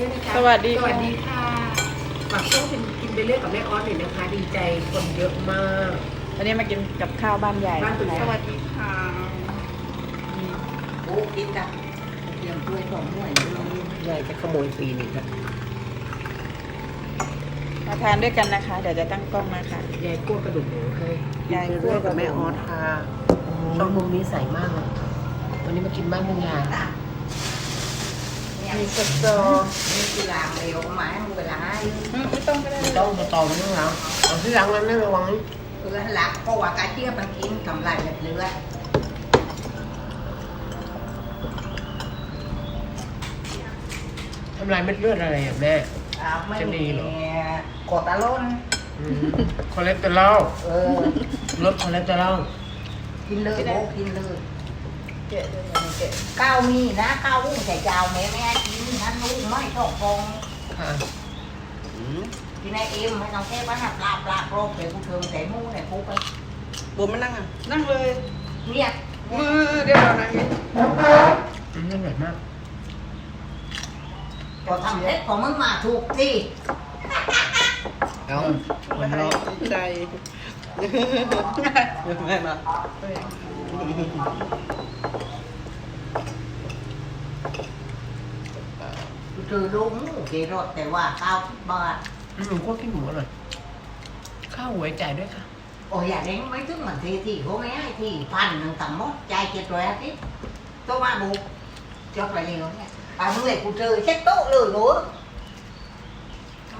ด้วยนะคะสวัสดีสค่ะวัสดีค่ะฝากช่องเป็นกินไปเรื่อยกับแม่ออสหน่อยนะคะ ดีใจคนเยอะมากวันนี้มากินกับข้าวบ้านใหญ่บ้านคุณนะคะสวัสดีค่ะโอ้กินกับเตรียมถ้วยสองถ้วยเลยยายจะขโมยฟรีนี่ค่ะมาทานด้วยกันนะคะ เดี๋ยวจะตั้งกล้องนะคะยายคั่วกระดูกหมูให้ยายกินไปคั่วเรื่อยกักับบแม่แม่ออออสสค่ะช่องมุมนี้ใสมากเลยวันนี้มากินบ้านคุณยายตาเนี่ย มีสตอนี่กีฬาเร็วหมายมึงเวลาให้อืมไม่ต้องก็ได้เลยต้องต่อมาต้องแล้วเอาที่ล้างนั้นไม่ระวังนี่เพื่อหลักเพราะว่ากระเจี๊ยบมันกินกำไรแบบเลือดทำลายเม็ดเลือดอะไรอะแม่อ้าวไม่จะดีเหรอกดตะล้นอืมคอเลสเตอรอลเออลดคอเลสเตอรอลกินเลยโอ้กินเลย เกะด้วยนะเกะข้าวมีนะข้าววุ้งใส่จ้าแม่แม่กินนั่นลูกไม่ชอบฟองค่ะกินไอเอ็มไม่ต้องแค่ว่าหักลาบลาบโรคเดี๋ยวกูเทิงใส่มูเนี่ยกูไปบัวมมานั่งอะนั่งเลยเนี่ยมือเดี๋ยวเรานั่งนี่อืมอร่อยมากพอทำเสร็จของมึงมาถูกที่เอาหัวเราใจแม่มา คือลุงเกรถแต่ว่าเก้าสิบบาทอืมคั่วขี้หมูอร่อยข้าวหวยจ่ายด้วยค่ะ โอ้ยอย่าเด้งไม่ถึงเหมือนทีที่เขาไม่ให้ที่พันหนึ่งต่างหมดใจเจ็ดร้อยอาทิตย์ตัวมาบุกจบไปเร็วเนี่ยอะมึงเลยกูเจอเช็ดโต๊ะเลยรู้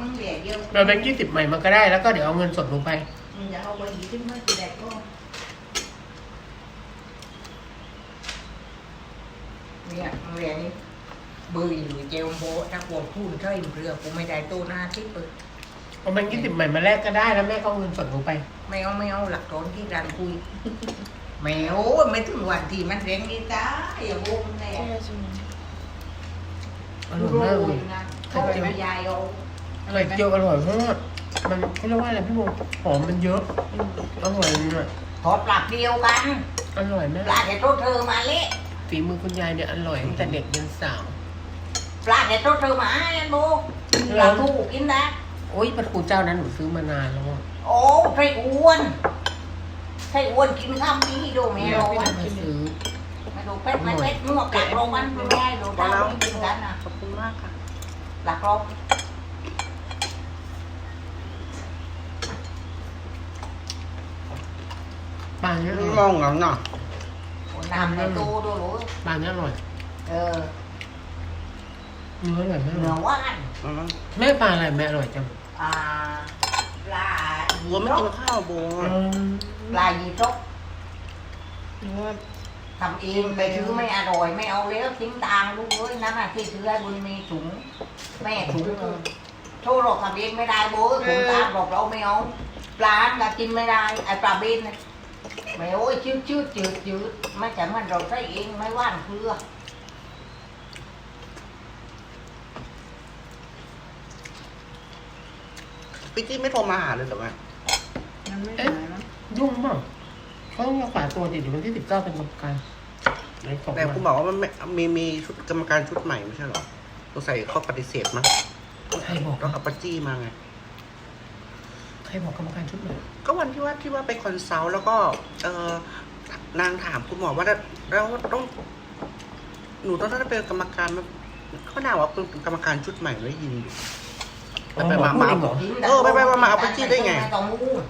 มึงเหลี่ยเยอะเราแบงค์ยี่สิบใหม่มาก็ได้แล้วก็เดี๋ยวเอาเงินสดลงไปมึงอย่าเอาไปหยิบขึ้นมาทีแรกก็เนี่ยมึงเหลี่ยนี่ บืออยู่เจลโบถ้ากลัวพูดใช่เรือกูไม่ได้ตัวหน้าที่เปิดเอาแบงค์ยี่สิบใหม่มาแลกก็ได้แล้วแม่ก็เอาเงินสดลงไป ไม่เอาไม่เอาหลักฐานที่ร้านคุยไม่เอาไม่ถึงวันที่มันเร่งนี่ตาอย่าโว้แน่อร่อยมากเลยนะเขาเป็นยายเอาอร่อยไหมเจียวอร่อยมากมันเขาเรียกว่าอะไรพี่โมหอมมันเยอะอืมอร่อยเลยขอปรับเดียวกันอร่อยมาปลากแต่โทษเธอมาเละฝีมือคุณยายเนี่ยอร่อยตั้งแต่เด็กยันสาว ปลาแต่โทษเธอมาอันโบปลาทูกินนะโอ้ยปลาทูเจ้านั้นหนูซื้อมานานแล้วอะโอ้ไส้อ้วนไส้อ้วนกินข้ามนี้ดูแมเนี่ยวพี่อะทำมาซื้อไม่ดูเป็ดไม่เป็ดมั่วปลากรอบมันไม่ได้ดูดาวไม่กินกันนะขอบคุณมากค่ะปลากรอบปลาเนี่ยอมร่อยองหลังหน่อยน้ำในตู้ด้วยรู้ปลาเนี่ยอร่อยเออ เนื้ออร่อยมากเนื้อว่านอืมแม่ปลาอะไรแม่อร่อยจังอ่าปลาบัวไม่กินข้าวบัวอืมปลายีทกหนูว่าทำเองไปซื้อไม่อร่อยไม่เอาแล้วทิ้งตางลูกเอ้ยนั่นน่ะที่ซื้อให้บุญมีถุงแม่ถุงโทษหรอกทำเองไม่ได้โบ้ยถุงตามบอกเราไม่เอาปลาก็กินไม่ได้ไอ้ปลาเบนน่ะไม่โอ้ยชืดชืดจืดจืดไม่แต่มันเราใช้เองไม่ว่านเพื่อ พี่จี้ไม่โทรมาหาเลยเหรอแม่มันไม่หายมั้งยุ่งมากเขาต้องรักษาตัวติดอยู่วันที่สิบเก้าเป็นกรรมการในสองแต่วัคุณนบอกว่ามันไม่มีมีชุดกรรมการชุดใหม่ไม่ใช่เหรอสงสัยเขาปฏิเสธมั้งใครบอกก็เอาปัจจี้มาไง ใครบอกกรรมการชุดไหนก็วันที่ว่าที่ว่าไปคอนซัลท์แล้วก็ เออนางถามคุณหมอว่าเราต้อง หนูต้องได้เป็นกรรมการมาเขาด่าว่าเป็นกรรมการชุดใหม่แล้วยินอยู่ ไปไปมามาพูดเองเหรอเออไปไปมามาเอาไปจี้ได้ไงม่ต้องมูด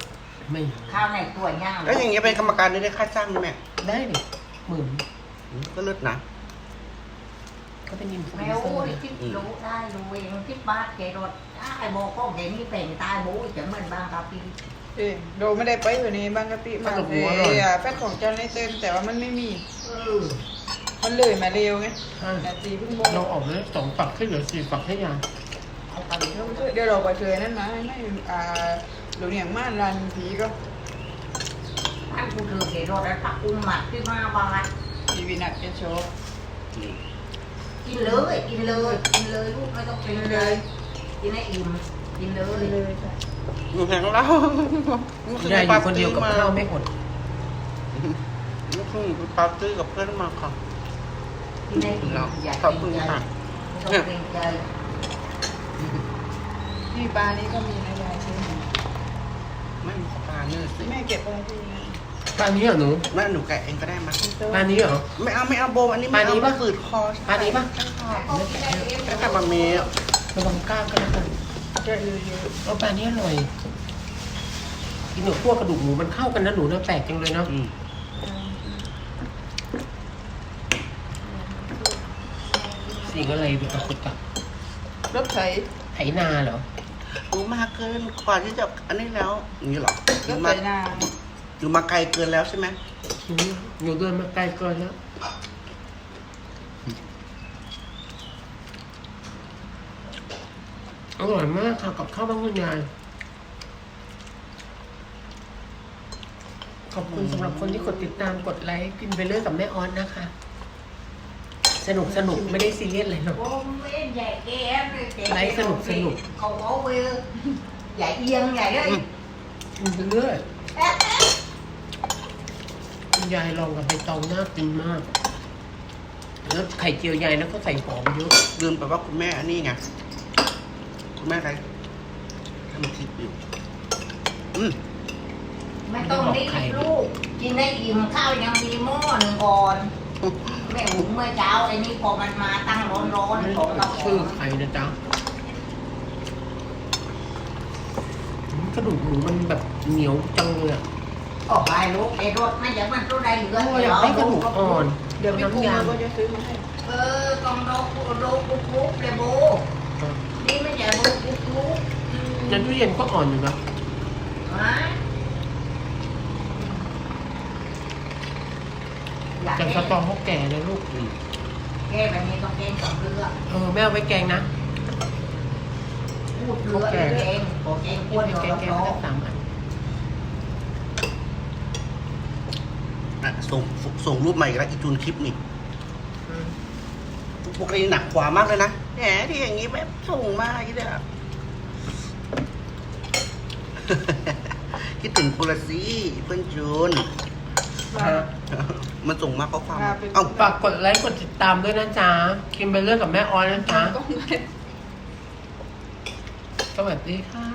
ไม่ข้าวในตัวย่างแล้วอย่างเงี้ยเป็นกรรมการได้ได้ค่าจ้างไหมแม่ได้ดิหมื่นอืมก็เลิศนะก็เป็นอินฟลูแมเอนวเซอร์ที่รู้ได้รู้เองที่บ้านเกรดถ้าไอ้โบก็เห็นนี่เป็นตายโบจะเหมือนบางกะปีเอ้ยโดไม่ได้ไปอยู่ในบางกะปิมาเลยอะแฟนของเจ้าในเต็มแต่ว่ามันไม่มีเออมันเลยมาเร็วไงใช่นาทีเพิ่งโมงเราออกแล้วสองฝักให้เหลือสี่ฝักให้ยาย เอาไปเถอะเดี๋ยวเราไปเจอนั่นมาให้ไม่อ่าหลูเนี่ยม่านรันผีก็ท่านกูถือเกรดแล้วปักอุ้มหมัดที่มาบางอะทีวีนัดเป็นโชว์นี่กินเลยกินเลยกินเลยลูกไม่ต้องกินเลย กินให้อิ่มกินเลยเลยค่ะหนูแพงแล้วยายอยู่คนเดียวกับข้าวไม่อดนี่คือไปปาร์ตี้กับเพื่อนมาค่ะกินให้อิ่มอย่าขอบเกรคุณงใจค่ะ นี่ปลานี่ก็มีนะยายซื้อมาไม่มีปลาเนื้อสิแม่เก็บไว้ที่นี่ปลานี้เหรอหนูแม่หนูแกะเองก็ได้มาปลานี้เหรอ ไม่เอาไม่เอาโบอันนี้ปลานี้ปะฝืดคอปลานี้ปะแล้วก็มาเมย์ระวังกล้างก็แล้วกันจะอือเยอะเอาปลานี้อร่อยกินกับพวกกระดูกหมูมันเข้ากันนะหนูนะแปลกจังเลยเนาะอืมสิ่งอะไรไปกับกุกับ รถไถไถนาเหรอหนูมาเกินกว่าที่จะอันนี้แล้วอย่างนี้เหรอหรนูถไถมานาหนูมาไกลเกินแล้วใช่ไหมหนูหนูเดินมาไกลเกินแล้วอร่อยมากค่ะกับข้าวบ้านคุณยายขอบคุณสำหรับคนที่กดติดตามกดไลค์กินไปเรื่อยกับแม่ออนนะคะ สนุกสนุกไม่ได้ซีเรียสเลยหรอกโอ้เว้นใหญ่แก่ไลฟ์สนุกสนุกเขาเอาไปใหญ่เอียงใหญ่เลยกินไปเรื่อยคุณยายลองกับใบตองน่ากินมาก แล้วไข่เจียวยายแล้วก็ใส่หอมเยอะลืมไปว่าคุณแม่อันนี้ไงคุณแม่อะไรทำคลิปอยู่ อืมไม่ต้องรีบลูกกินได้อิ่ มข้าวยังมีหม้อหนึ่งก่อนแม่หุงเมื่อเช้าไอ้นี่พอมันมาตั้งร้อนไม่ๆบขออกงเราชื่อใครนะจ๊ะอืมกระดูกหมูมันแบบเหนียวจังเลยอะออกไปลูกไอ้รถไม่เดี๋ยวมันตัวใดเหลือโอ้ยอยากได้กระดูกอ่อนเดี๋ยวพี่กุ้งน้ำยาเราก็จะซื้อมาให้เออต้องโดโดปุ๊บปุ๊บเลยโบนี่ไม่ใช่โบปุ๊บปุ๊บในตู้เย็นก็อ่อนอยู่นะฮะ อยากแต่ให้สตอเขาแก่เลยลูกอืมแก้แบบนี้ต้องเกณฑ์กับเรือเออแม่เอาไว้แกงนะพูดเรือเองโอเคควรแกอยู่งแกงรแกงอได้สามอันอะส่งส่งรูปมาอีกแล้วอีจูนคลิปนี่อืมปกติหนักกว่ามากเลยนะแหมที่อย่างนี้แบบส่งมาอย่างนี้เลยอะคิดถึงคุณละสิเพื่อนจูน มันส่งมาข้อความมาเอ้าฝากกดไลค์กดติดตามด้วยนะจ๊ะกินไปเรื่อยกับแม่ออนนะจ๊ะ ก็ไม่ สวัสดีค่ะ